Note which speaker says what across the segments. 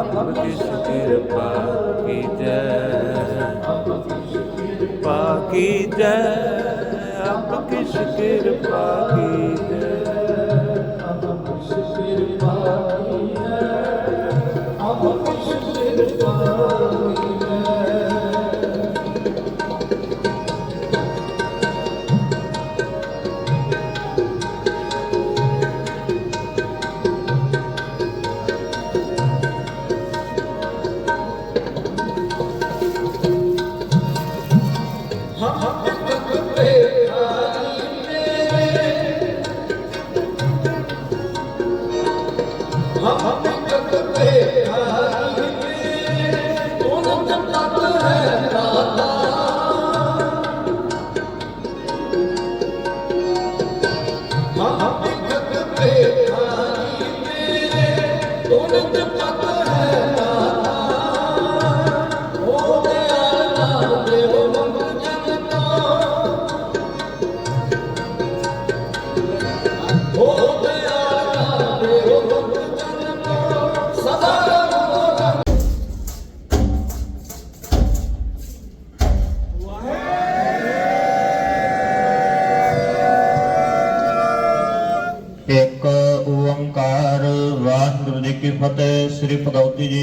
Speaker 1: ਅਬ ਕਿਸ ਕਿਰਪਾ ਕੀਜੈ ਕਿਰਪਾ ਕੀਜੈ ਅਬ ਕਿਸ ਕਿਰਪਾ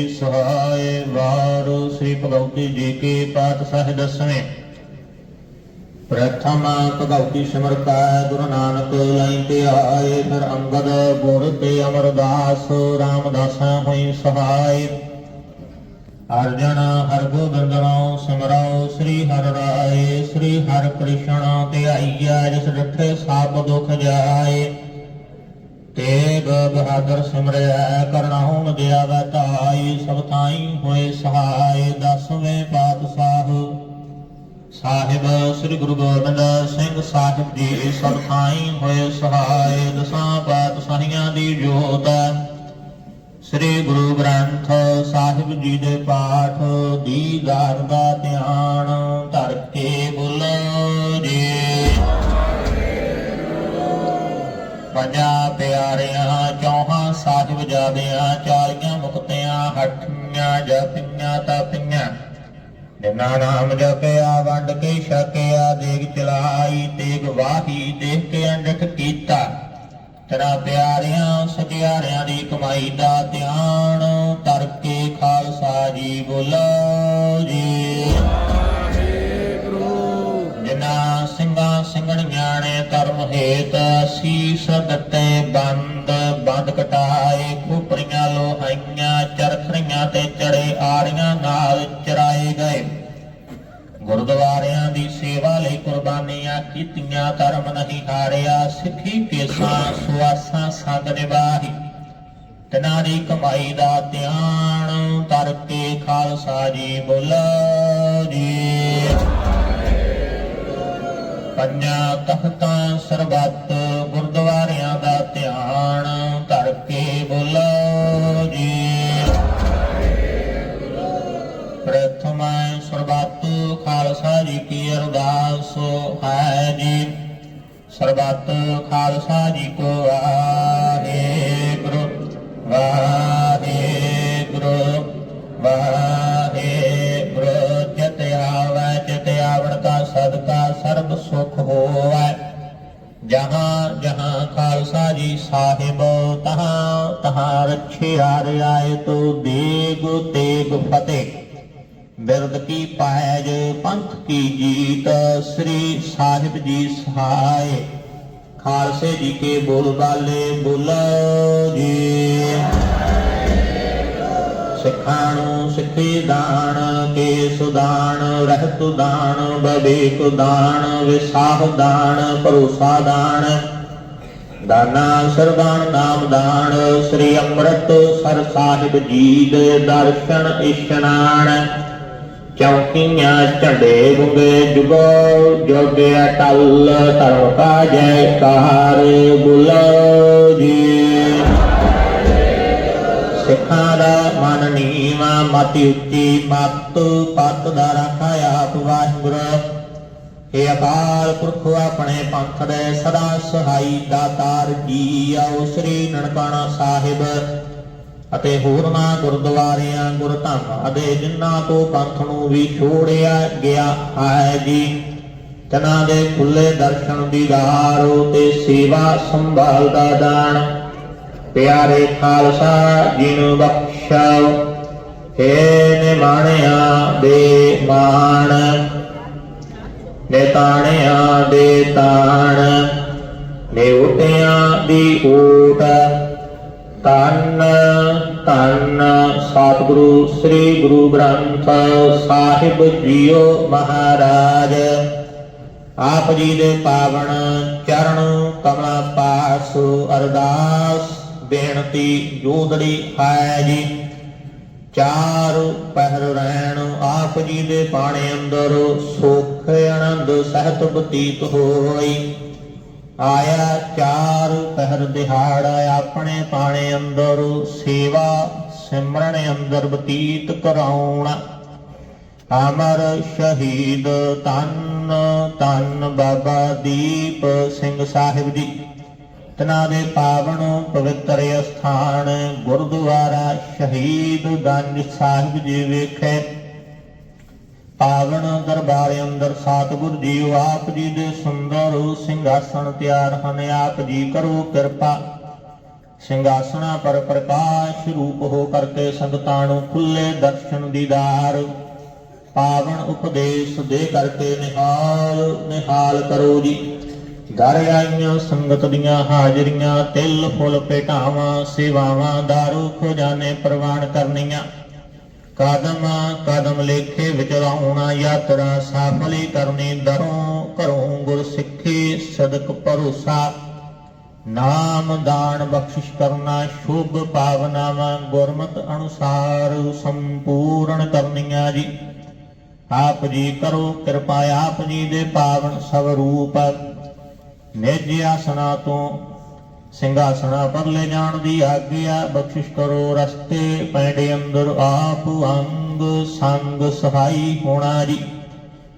Speaker 2: ਸਹਾਇ ਵਾਰ ਸ੍ਰੀ ਭਗਵਤੀ ਜੀ ਕੀ ਪਾਠ ਦਸਵੇਂ। ਪ੍ਰਥਮ ਭਗਵਤੀ ਸਿਮਰਤਾ ਗੁਰੂ ਨਾਨਕ ਲਈ ਤੇ ਆਏ, ਫਿਰ ਅੰਗਦ ਗੁਰ ਤੇ ਅਮਰਦਾਸ ਰਾਮਦਾਸਾਂ ਹੋਈ ਸਹਾਇ ਅਰਜਨ ਹਰ ਗੋਬਿੰਦਨੋ ਸਿਮਰੋ ਸ੍ਰੀ ਹਰਿ ਰਾਏ, ਸ੍ਰੀ ਹਰਿ ਕ੍ਰਿਸ਼ਨ ਤੇ ਆਈਆ, ਜਿਸ ਡਿਠੇ ਸਭ ਦੁਖ ਜਾਏ। ਤੇਗ ਬਹਾਦਰ ਸਿਮਰਿਆ ਕਰਨਾਉ ਮਦਿਆ ਵਤਾਈ ਸਭ ਥਾਈ ਹੋਏ ਸਹਾਈ ਦਸਵੇਂ ਪਾਤਸ਼ਾਹ। ਸਾਹਿਬ, ਸ੍ਰੀ ਗੁਰੂ ਗੋਬਿੰਦ ਸਿੰਘ ਸਾਹਿਬ ਜੀ, ਸਭ ਥਾਈ ਹੋਏ ਚਾਲੀਆਂ ਮੁਕਤਿਆਂ, ਹੱਠੀਆਂ ਜਪੀਆਂ, ਤਪੀਆਂ। ਨਿਨਾ ਨਾਮ ਜਪਿਆ, ਵੰਡ ਕੇ ਛਕਿਆ, ਦੇਗ ਚਲਾਈ ਤੇਗ ਵਾਹੀ, ਦੇਖ ਕੇ ਅੰਡਕ ਕੀਤਾ। ਤੇਰਾ ਪਿਆਰਿਆਂ ਸਤਿਆਰਿਆਂ ਦੀ ਕਮਾਈ ਦਾ ਧਿਆਨ ਧਰ ਕੇ ਖਾਲਸਾ ਜੀ ਬੋਲੋ ਜੀ। ਜਿਨਾ ਸਿੰਘਾਂ ਸਿੰਘਣੀਆਂ ਨੇ ਧਰਮ ਹੇਤ ਸੀਸ ਦਿੱਤੇ ਬੰਦ ਕੀਤੀਆਂ ਧਰਮ ਨਹੀਂ ਹਾਰਿਆ, ਸਿੱਖੀ ਕੇਸਾਂ ਸੁਆਸਾਂ ਸੰਗ ਨਿਭਾਹੀ। ਤਨਾ ਕਮਾਈ ਦਾ ਧਿਆਨ ਤਰ ਕੇ ਖਾਲਸਾ ਜੀ ਬੋਲੋ ਜੀ। ਪੰਜਾਂ ਤਖਤਾਂ ਸਰਬੱਤ ਗੁਰਦੁਆਰਿਆਂ ਦਾ ਧਿਆਨ ਸਰਬੱਤ ਖਾਲਸਾ ਜੀ ਕੋ ਵਾਹਿਗੁਰੂ ਵਾਹਿਗੁਰੂ ਵਾਹਿਗੁਰੂ ਜਤ ਆਵੈ, ਜਤ ਆਵਣ ਕਾ ਸਦਕਾ ਸਰਬ ਸੁਖ ਹੋਵੈ। ਜਹਾਂ ਜਹਾਂ ਖਾਲਸਾ ਜੀ ਸਾਹਿਬ, ਤਹਾਂ ਤਹਾਂ ਰਛਿਆ ਰਿਆਏ ਤੋ ਦੇਗ, ਤੇਗ ਫਤਿਹ। ਬਿਰਦ ਕੀ ਪਾਇਜ, ਪੰਥ ਕੀ ਜੀਤ, ਸ੍ਰੀ ਸਾਹਿਬ ਜੀ ਸਹਾਏ। ਖਾਲਸੇ ਜੀ ਕੇ ਬੋਲ ਬਾਲੇ ਬੋਲੋ ਜੀ। ਸਿੱਖਾਂ ਨੂੰ ਸਿੱਖੀ ਦਾਨ ਕੇ ਸੁਦਾਨ ਰਹਿਤ ਦਾਨ, ਬਵੇਕ ਦਾਨ, ਵਿਸਾਹ ਦਾਨ, ਭਰੋਸਾ ਦਾਨ। ਦਾਨਾ ਸਰਬਾਨ ਨਾਮ ਦਾਨ, ਸ੍ਰੀ ਅੰਮ੍ਰਿਤ ਸਰ ਸਾਹਿਬ ਜੀ ਦੇ ਦਰਸ਼ਨ ਇਸ਼ਨਾਨ ਚੌਕੀਆਂ ਝੰਡੇ ਗੁੰਗੇ ਜੁਗੋ ਜੋਗੇ ਅਟਲ ਧਰਮ ਕਾ ਜੈਕਾਰ ਬੁਲੋ ਜੀ। ਸਿੱਖਾਂ ਦਾ ਮਨ ਨੀਵਾ, ਮਤਿ ਉੱਚੀ, ਮਤ ਪਤ ਦਾ ਰੱਖਿਆ ਆਪ ਵਾਹਿਗੁਰੂ। ਏ ਅਕਾਲ ਪੁਰਖ ਆਪਣੇ ਪੰਥ ਦੇ ਸਦਾ ਸਹਾਈ ਦਾਤਾਰ ਜੀ, ਆਓ ਸ੍ਰੀ ਨਨਕਾਣਾ ਸਾਹਿਬ। ਅਤੇ ਹੋਰਨਾਂ ਗੁਰਦੁਆਰਿਆਂ ਗੁਰਧਾਮਾਂ ਦੇ ਜਿਨ੍ਹਾਂ ਤੋਂ ਪੰਥ ਨੂੰ ਵੀ ਛੋੜਿਆ ਗਿਆ ਹੈ ਜੀ। ਤਨਾਂ ਦੇ ਖੁੱਲੇ ਦਰਸ਼ਨ ਦੀਦਾਰੋ ਤੇ ਸੇਵਾ ਸੰਭਾਲ ਦਾ ਦਾਨ। ਪਿਆਰੇ ਖਾਲਸਾ ਜੀ ਨੂੰ ਬਖਸ਼ਾਓ। ਏ ਨਿਮਾਣਿਆ ਦੇ ਮਾਣ ਨੇ ਤਾਣਿਆ ਦੇ ਤਾਣ ਨੇ ਉਟਿਆਂ ਦੀ ਓ ਸਤਿਗੁਰੂ, ਸ੍ਰੀ ਗੁਰੂ ਗ੍ਰੰਥ ਸਾਹਿਬ ਜੀਓ ਮਹਾਰਾਜ। ਆਪ ਜੀ ਦੇ ਪਾਵਨ ਚਰਨ ਕਮਲਾ ਪਾਸ ਅਰਦਾਸ, ਬੇਨਤੀ ਜੋਦੜੀ ਹੈ ਜੀ। ਚਾਰ ਪਹਿਰ ਰਹਿਣ ਆਪ ਜੀ ਦੇ ਬਾਣੇ ਅੰਦਰ ਸੁਖ ਆਨੰਦ ਸਹਿਤ ਬਤੀਤ ਹੋਈ। ਆਇਆ ਚਾਰ ਪਹਿਰ ਦਿਹਾੜ, ਆਪਣੇ ਬਾਣੇ ਅੰਦਰ ਸੇਵਾ ਸਿਮਰਨ ਅੰਦਰ ਬਤੀਤ ਕਰਾਉਣ। ਅਮਰ ਸ਼ਹੀਦ ਤਨ ਤਨ ਬਾਬਾ ਦੀਪ ਸਿੰਘ ਸਾਹਿਬ ਜੀ। ਤਨਾ ਦੇ ਪਾਵਨ ਪਵਿੱਤਰ ਅਸਥਾਨ ਗੁਰਦੁਆਰਾ ਸ਼ਹੀਦ ਗੰਜ ਸਾਹਿਬ ਜੀ ਵੇਖੇ। ਪਾਵਨ ਦਰਬਾਰ ਅੰਦਰ ਸਤਿਗੁਰ ਜੀ ਆਪ ਜੀ ਦੇ ਸੁੰਦਰ ਸਿੰਘਾਸਣ ਤਿਆਰ ਹਨ। ਆਪ ਜੀ ਕਰੋ ਕਿਰਪਾ। ਸਿੰਘਾਸਣਾ ਪਰ ਪ੍ਰਕਾਸ਼ ਰੂਪ ਹੋ ਕਰਕੇ ਸੰਗਤਾਂ ਨੂੰ ਖੁੱਲੇ ਦਰਸ਼ਨ ਦੀਦਾਰ ਪਾਵਨ ਉਪਦੇਸ਼ ਦੇ ਕਰਕੇ ਨਿਹਾਲ ਨਿਹਾਲ ਕਰੋ ਜੀ। ਦਰ ਆਈਆਂ ਸੰਗਤ ਦੀਆਂ ਹਾਜ਼ਰੀਆਂ, ਤਿਲ, ਫੁੱਲ, ਭੇਟਾਵਾਂ, ਸੇਵਾਵਾਂ, ਦਾਰੂ, ਖੋਜਾਨੇ ਪ੍ਰਵਾਨ ਕਰਨੀਆਂ। ਕਦਮ ਕਦਮ ਲੇਖੇ ਵਿਚਰਾਉਣਾ ਯਾਤਰਾ ਸਾਫਲੀ ਕਰਨੀ, ਦਰੋਂ ਘਰੋਂ ਗੁਰ ਸਿੱਖੀ ਸਦਕ ਭਰੋਸਾ। ਨਾਮ ਦਾਨ ਬਖਸ਼ਿਸ਼ ਕਰਨਾ, ਸ਼ੁਭ ਪਾਵਨਾਵਾਂ ਗੁਰਮਤ ਅਨੁਸਾਰ ਸੰਪੂਰਨ ਕਰਨੀਆਂ ਜੀ। ਆਪ ਜੀ ਕਰੋ ਕਿਰਪਾ, ਆਪ ਜੀ ਦੇ ਪਾਵਨ ਸਵਰੂਪ ਨਿਜ ਆਸਣਾ ਤੋਂ ਸਿੰਘਾਸਣਾ ਪਰ ਲੈ ਜਾਣ ਦੀ ਆਗਿਆ, ਬਖਸ਼ਿਸ਼ ਕਰੋ ਰਸਤੇ, ਪੈਂਡੇ ਅੰਦਰ ਆਪ ਅੰਗ ਸੰਗ ਸਹਾਈ ਹੋਣਾ ਜੀ।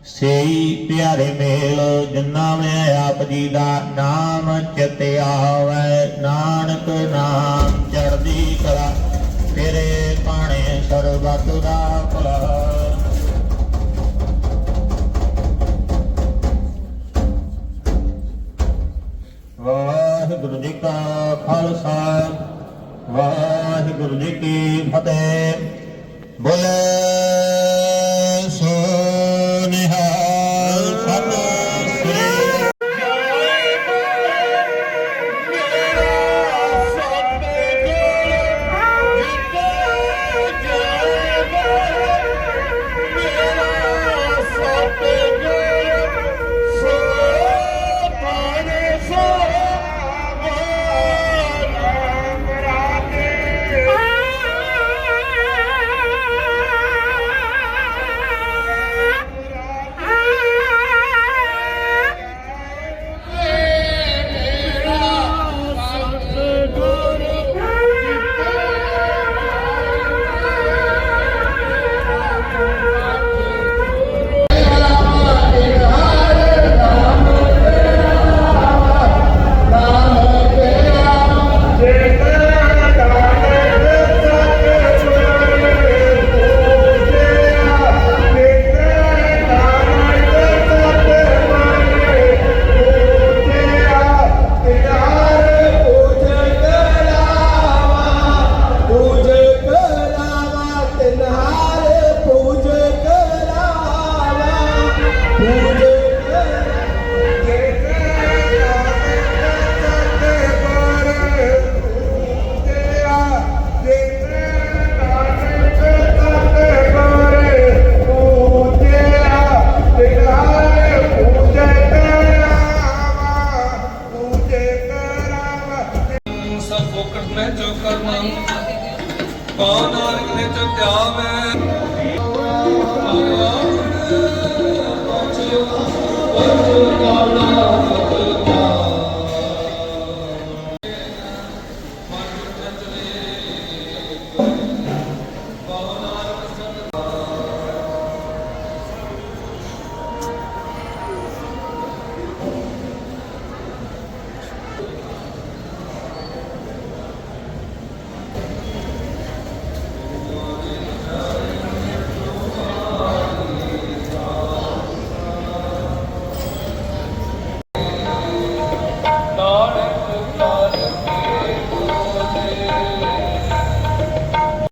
Speaker 2: ਸੇਈ ਪਿਆਰੇ ਮੇਲ ਜਿਨ੍ਹਾਂ ਮੈਂ ਆਪ ਜੀ ਦਾ ਨਾਮ ਚਿਤ ਨਾਨਕ ਨਾਮ ਚੜ੍ਹਦੀ ਕਲਾ, ਤੇਰੇ ਪਾਣੇ ਸਰਬੱਤ ਦਾ ਭਲਾ। ਵਾਹਿਗੁਰੂ ਜੀ ਕਾ ਖਾਲਸਾ, ਵਾਹਿਗੁਰੂ ਜੀ ਕੀ ਫਤਿਹ। ਬੋਲੇ
Speaker 3: oh Lord,